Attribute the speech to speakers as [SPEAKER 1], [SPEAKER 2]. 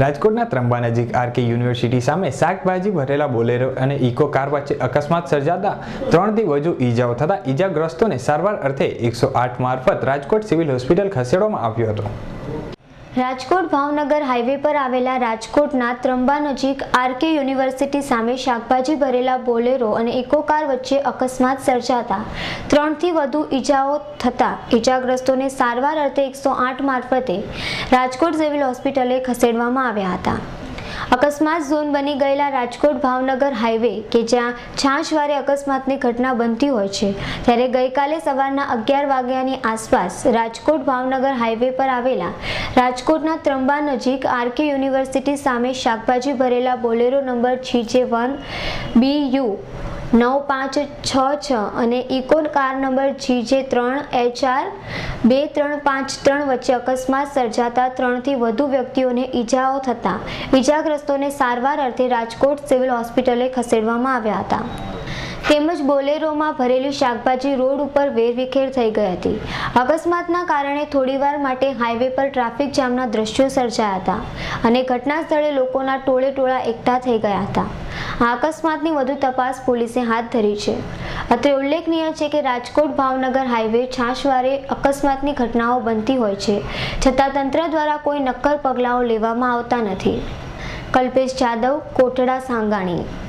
[SPEAKER 1] રાજકોટના ત્રંબા નજીક RK university સામે શાકભાજી ભરેલા બોલેરો અને ઇકો કાર વચ્ચે અકસ્માત સર્જાતા ત્રણથી વધુ ઈજાઓ થતા ઈજાગ્રસ્તોને સારવાર અર્થે એકસો આઠ મારફત રાજકોટ સિવિલ હોસ્પિટલ ખસેડવામાં આવ્યો હતો.
[SPEAKER 2] રાજકોટ ભાવનગર હાઈવે પર આવેલા રાજકોટના ત્રંબા નજીક આરકે યુનિવર્સિટી સામે શાકભાજી ભરેલા બોલેરો અને ઇકો કાર વચ્ચે અકસ્માત સર્જાતા. ત્રણથી વધુ ઈજાઓ થતા ઈજાગ્રસ્તોને સારવાર અર્થે એકસો આઠ મારફતે રાજકોટ સિવિલ હોસ્પિટલે ખસેડવામાં આવ્યા હતા. અકસ્માત ઝોન બની ગયેલા રાજકોટ ભાવનગર હાઈવે કે જ્યાં છાશવારે અકસ્માતની ઘટના બનતી હોય છે. ત્યારે ગઈકાલે સવારના અગિયાર વાગ્યાની આસપાસ રાજકોટ ભાવનગર હાઈવે પર આવેલા રાજકોટના ત્રંબા નજીક આરકે યુનિવર્સિટી સામે શાકભાજી ભરેલા Bolero number GJ one B U નવ પાંચ છ છ અને ઇકોન કાર નંબર જીજે ત્રણ એચ આર બે ત્રણ પાંચ ત્રણ વચ્ચે અકસ્માત સર્જાતા ત્રણથી વધુ વ્યક્તિઓને ઈજાઓ થતાં ઈજાગ્રસ્તોને સારવાર અર્થે રાજકોટ સિવિલ હોસ્પિટલે ખસેડવામાં આવ્યા હતા. તેમજ બોલેરોમાં ભરેલી શાકભાજી રોડ ઉપર વેરવિખેર થઈ ગઈ હતી. અકસ્માતના કારણે થોડીવાર માટે હાઈવે પર ટ્રાફિક જામના દ્રશ્યો સર્જાયા હતા અને ઘટના સ્થળે લોકોના ટોળે ટોળા એકઠા થઈ ગયા હતા. આ અકસ્માતની વધુ તપાસ પોલીસે હાથ ધરી છે. અત્રે ઉલ્લેખનીય છે કે રાજકોટ ભાવનગર હાઈવે છાશવારે અકસ્માતની ઘટનાઓ બનતી હોય છે, છતાં તંત્ર દ્વારા કોઈ નક્કર પગલાઓ લેવામાં આવતા નથી. કલ્પેશ જાદવ, કોટડા સાંગાણી.